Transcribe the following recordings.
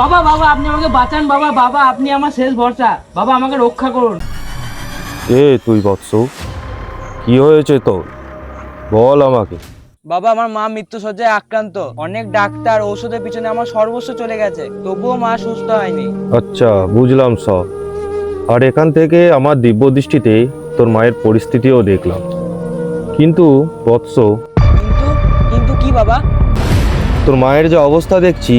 বাবা বাবা আপনি আমাকে বাঁচান বাবা বাবা আপনি আমার শেষ ভরসা। বাবা আমাকে রক্ষা করুন। এ তুই বৎস? কি হয়েছে তোর? বল আমাকে। বাবা আমার মা মৃত্যু সজ্জায় আক্রান্ত। অনেক ডাক্তার ঔষধের পিছনে আমার সর্বস্ব চলে গেছে। তবুও মা সুস্থ হয়নি। আচ্ছা বুঝলাম সব। আর এখান থেকে আমার দিব্য দৃষ্টিতে তোর মায়ের পরিস্থিতিও দেখলাম। কিন্তু বৎস। কিন্তু কিন্তু কি বাবা? তোর মায়ের যে অবস্থা দেখছি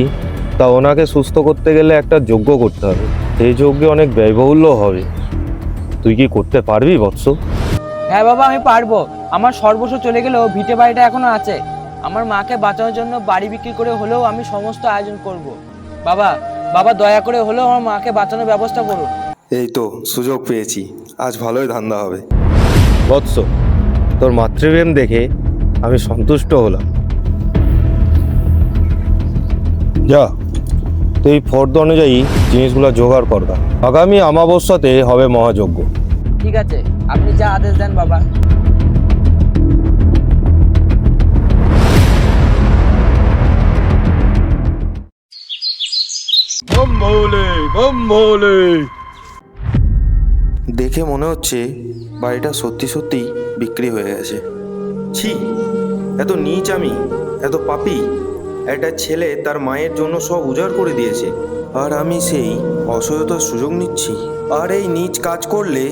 তা ওনাকে সুস্থ করতে গেলে একটা যজ্ঞ করতে হবে। সেই যজ্ঞে অনেক ব্যয়বহুল্য হবে। তুই কি করতে পারবি বৎস? হ্যাঁ বাবা আমি পারব। আমার সর্বস্ব চলে গেলেও ভিটে বাড়িটা এখনও আছে। আমার মাকে বাঁচানোর জন্য বাড়ি বিক্রি করে হলেও আমি সমস্ত আয়োজন করব। বাবা বাবা দয়া করে হলেও আমার মাকে বাঁচানোর ব্যবস্থা করুন। এই তো সুযোগ পেয়েছি। আজ ভালোই ধান্দা হবে। বৎস তোর মাতৃপ্রেম দেখে আমি সন্তুষ্ট হলাম। যা। তুই ফর্দ অনুযায়ী জিনিসগুলো জোগাড় করবা। আগামী আমাবস্যাতে হবে মহাযজ্ঞ। ঠিক আছে আপনি যা আদেশ দেন বাবা। দেখে মনে হচ্ছে বাড়িটা সত্যি সত্যি বিক্রি হয়ে গেছে। ছি এত নিচ আমি এত পাপি। একটা ছেলে তার মায়ের জন্য সব উজাড় করে দিয়েছে। আর আমি সেই অসহায়তার সুযোগ নিচ্ছি। আর এই নিজ কাজ করলে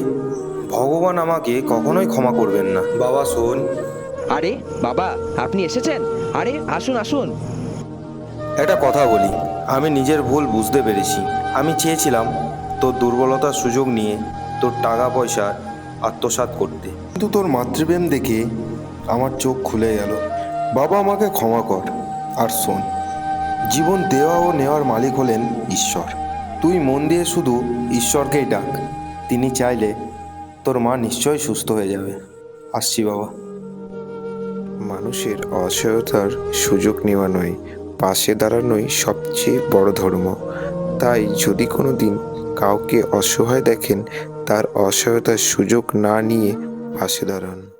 ভগবান আমাকে কখনোই ক্ষমা করবেন না। বাবা শোন। আরে বাবা আপনি এসেছেন? আরে আসুন আসুন। একটা কথা বলি। আমি নিজের ভুল বুঝতে পেরেছি। আমি চেয়েছিলাম তোর দুর্বলতার সুযোগ নিয়ে তোর টাকা পয়সা আত্মসাৎ করতে। কিন্তু তোর মাতৃপ্রেম দেখে আমার চোখ খুলে গেল। বাবা আমাকে ক্ষমা কর। আর শোন, জীবন দেওয়া ও নেওয়ার মালিক হলেন ঈশ্বর। তুই মন দিয়ে শুধু ঈশ্বরকেই ডাক, তিনি চাইলে তোর মা নিশ্চয়ই সুস্থ হয়ে যাবে। আসছি বাবা। মানুষের অসহায়তার সুযোগ নেওয়া নয়, পাশে দাঁড়ানোই সবচেয়ে বড় ধর্ম। তাই যদি কোনো দিন কাউকে অসহায় দেখেন, তার অসহায়তার সুযোগ না নিয়ে পাশে দাঁড়ান।